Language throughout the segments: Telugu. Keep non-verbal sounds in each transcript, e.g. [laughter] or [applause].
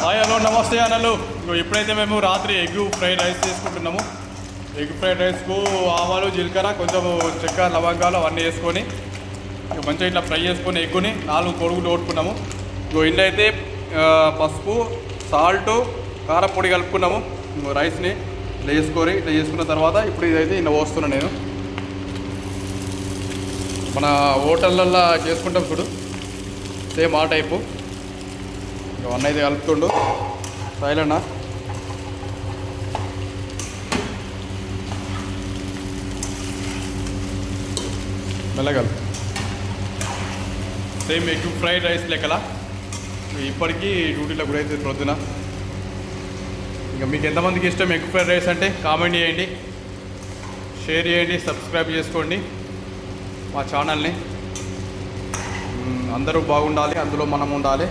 హాయ్ హలో నమస్తే అన్నలు ఇప్పుడైతే మేము రాత్రి ఎగ్ ఫ్రైడ్ రైస్ చేసుకుంటున్నాము. ఎగ్ ఫ్రైడ్ రైస్కు ఆవాలు జీలకర్ర కొంచెం చెక్క లవంగాలు అవన్నీ వేసుకొని మంచిగా ఇట్లా ఫ్రై చేసుకొని ఎగ్గుని నాలుగు కొడుగులు కొట్టుకున్నాము. ఇగో ఇంట్లో అయితే పసుపు సాల్ట్ కారపొడి కలుపుకున్నాము. రైస్ని ఇట్లా వేసుకొని ఇట్లా చేసుకున్న తర్వాత ఇప్పుడు ఇదైతే ఇలా పోస్తున్నాను నేను. మన హోటళ్ళల్లో చేసుకుంటాం చూడు. సేమ్ ఆ టైపు. ఇవన్నీ అయితే కలుపుతుండు. సైలెండా మెల్లగలు సేమ్ ఎగ్ ఫ్రైడ్ రైస్ లెక్కల? ఇప్పటికీ డ్యూటీలో కూడా అయితే ప్రొద్దున. ఇంకా మీకు ఎంతమందికి ఇష్టం ఎగ్ ఫ్రైడ్ రైస్ అంటే కామెంట్ చేయండి. షేర్ చేయండి సబ్స్క్రైబ్ చేసుకోండి మా ఛానల్ని. అందరూ బాగుండాలి అందులో మనం ఉండాలి.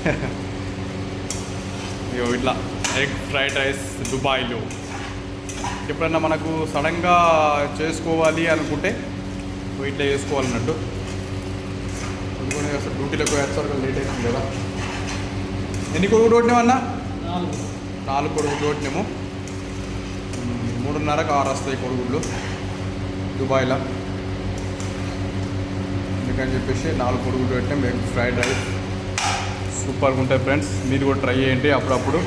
[laughs] ఇగో ఇట్లా ఎగ్ ఫ్రైడ్ రైస్ దుబాయ్లో. ఎప్పుడన్నా మనకు సడన్గా చేసుకోవాలి అనుకుంటే ఇట్లా చేసుకోవాలన్నట్టు. అందుకని అసలు డ్యూటీలోకి వేస్తారు లేట్ అవుతుంది కదా. ఎన్ని కొడుకు రోడ్నేమన్నా నాలుగు. కొడుకు రోడ్నేమో మూడున్నరకు ఆరు వస్తాయి కొడుగుళ్ళు దుబాయ్లో. అందుకని చెప్పేసి నాలుగు కొడుకులు పెట్టాం ఎగ్ ఫ్రైడ్ రైస్. సూపర్గా ఉంటాయి ఫ్రెండ్స్. మీరు కూడా ట్రై చేయండి అప్పుడప్పుడు.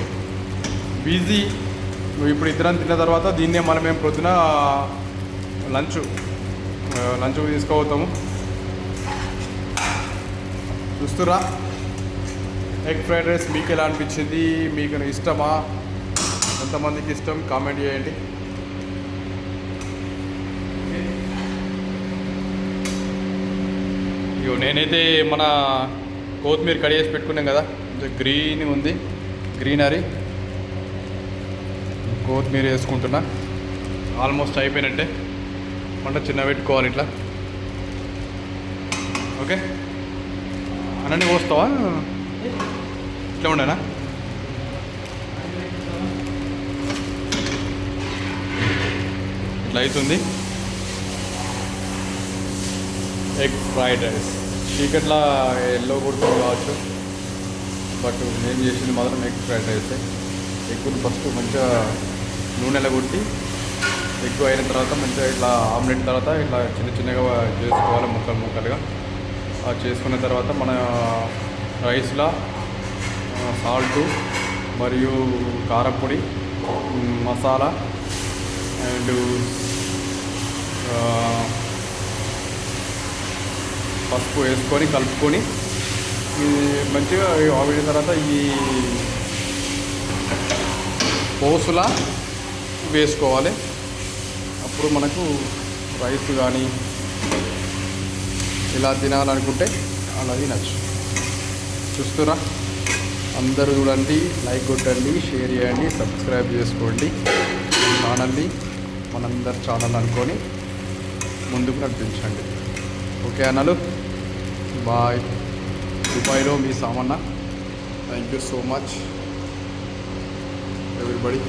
బిజీ నువ్వు ఇప్పుడు ఇద్దరం తిన్న తర్వాత దీన్నే మనం ఏం ప్రొద్దున లంచ్ లంచ్ తీసుకోబోతాము. చూస్తురా? ఎగ్ ఫ్రైడ్ రైస్ మీకు ఎలా అనిపించింది? మీకు ఇష్టమా? ఎంతమందికి ఇష్టం? కామెంట్ చేయండి. ఇగో నేనైతే మన కొత్తిమీర కడిగేసి పెట్టుకున్నాం కదా. గ్రీన్ ఉంది. గ్రీనరీ కొత్తిమీర వేసుకుంటున్నా. ఆల్మోస్ట్ అయిపోయినట్టే. వంట చిన్న పెట్టుకోవాలి ఇట్లా. ఓకే? అన్నీ పోస్తావా? ఇట్లా ఉండేనా? ఇట్లా అవుతుంది. Egg fried rice. చీకట్లా ఎల్లో కొడుతుంది కావచ్చు. బట్ నేను చేసింది మాత్రం ఎగ్ ఫ్రైడ్ రైస్. ఎక్కువ ఫస్ట్ మంచిగా నూనెలో కొట్టి ఎక్కువ అయిన తర్వాత మంచిగా ఇట్లా ఆమ్లెట్ తర్వాత ఇట్లా చిన్న చిన్నగా చేసుకోవాలి ముక్కలు ముక్కలుగా. అది చేసుకున్న తర్వాత మన రైస్లో సాల్టు మరియు కారపొడి మసాలా అండ్ పసుపు వేసుకొని కలుపుకొని మంచిగా ఆవిడిన తర్వాత ఈ పోసులా వేసుకోవాలి. అప్పుడు మనకు రైస్ కానీ ఇలా తినాలనుకుంటే అలా తినచ్చు చూస్తురా? అందరూ చూడండి లైక్ కొట్టండి షేర్ చేయండి సబ్స్క్రైబ్ చేసుకోండి. ఛానల్ని మనందరి ఛానల్ అనుకొని ముందుకు నడిపించండి. ఓకే అన్నలు? బాయ్ దుబాయ్లో మీ Samanna. Thank you so much everybody